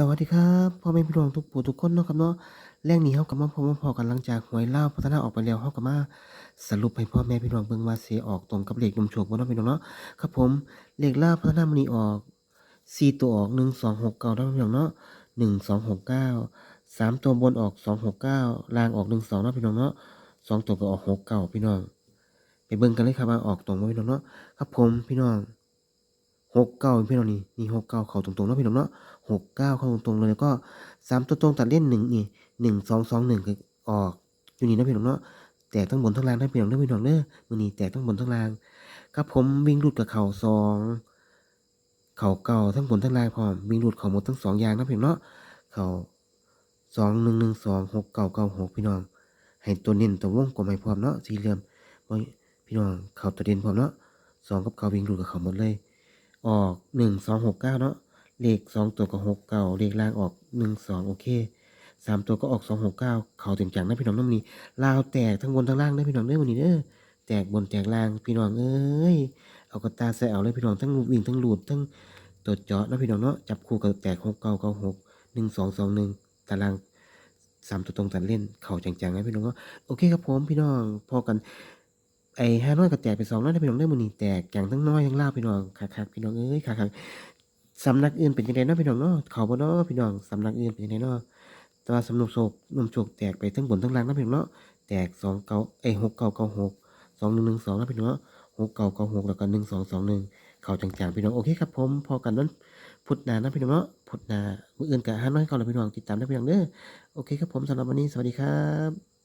สวัสดีครับพ่อแม่พี่น้องทุกผู้ทุกคนเนาะครับเนาะแรงนี้เฮาก็มาพบมาพอกันหลังจากหวยเล่าพัฒนาออกไปแล้วเฮาก็มาสรุปให้พ่อแม่พี่น้องเบิ่งว่าสิออกตรงกับเลขนำโชคบ่เนาะพี่น้องเนาะครับผมเลขลาพัฒนามื้อนี้ออกสี่ตัวออก1269เก้านาะพี่น้องเนาะ1269สองหกเก้าสามตัวบนออก269ล่างออก12เนาะพี่น้องเนาะสองตัวก็ออก69พี่น้อง ไปเบิ่งกันเลยครับว่าออกตรงบ่พี่น้องเนาะครับผมพี่น้อง หกเก้าพี่น้องนี่นี่หกเก้าเข้าตรงๆเนาะพี่น้องเนาะหกเก้าเข้าตรงๆเลยแล้วก็สามตัวตรงตัดเล่นหนึ่งนี่หนึ่งสองสองหนึ่งคืออกอยู่นี่นะพี่น้องเนาะแตกทั้งบนทั้งล่างได้พี่น้องเด้พี่น้องเด้อมือนี้แตกทั้งบนทั้งล่างครับผมวิ่งหลุดกับเข่าสองเข่าเก่าทั้งบนทั้งล่างพร้อมวิ่งหลุดเข่าหมดทั้งสองอย่างนะพี่น้องเนาะเข่าสองหนึ่งหนึ่งสองหกเก้าเก้าหกพี่น้อง ให้ตัวเน้นตัววงกลมให้พร้อมเนาะสี่เหลี่ยมบ่พี่น้องเข่าตัวเด่นพร้อมเนาะสองกับเข่าวิ่งหลุดกับเข่าหมดเลย ออกหนึ่งสองหกเก้าเนาะเลขสองตัวก็หกเก้าเลขล่างออกหนึ่งสองโอเคสามตัวก็ออกสองหกเก้าเขาเต็มจังนะพี่น้องน้ำนี้ลาวแตกทั้งบนทั้งล่างได้พี่น้องเด้อวันนี้เด้อแตกบนแตกล่างพี่น้องเอ้ยเอากระตาใส่เอาเลยพี่น้องทั้งวิ่งทั้งหลุดทั้งตัวเจาะนะพี่น้องเนาะจับคู่กับแตกหกเก้าเก้าหกหนึ่งสองสองหนึ่งตารางสามตัวตรงตัดเล่นเข่าจังๆนะพี่น้องเนาะโอเคครับผมพี่น้องพอกัน ไอ้ห้าน้อยก็แตกไปสองน้อยได้พี่น้องได้อมื้อนี้แตกอย่างทั้งน้อยทั้งล่าพี่น้องคักๆพี่น้องเอ้ยคักๆสำนักอื่นเป็นจังไดเนาะพี่น้องเนาะเขาบ่เนาะพี่น้องสำนักอื่นเป็นจังไดเนาะแต่ว่าสำนุกโศกนมโชคแตกไปทั้งบนทั้งล่างนาะพี่น้องเนาะแตก2 9เอ้ย6 9 9 6 2 1 1 2เนาะพี่น้องหกเนาะ6 9 9 6แล้วก็1 2 2 1เข้าจังๆพี่น้องโอเคครับผมพอกันนั้นพุธนานะพี่น้องเนาะพุธนามื้ออื่นก็ห้าน้อยก่อนแล้วพี่น้องติดตามได้พี่น้องเด้อโอเคครับผมสำหรับวันนี้สวัสดีครับ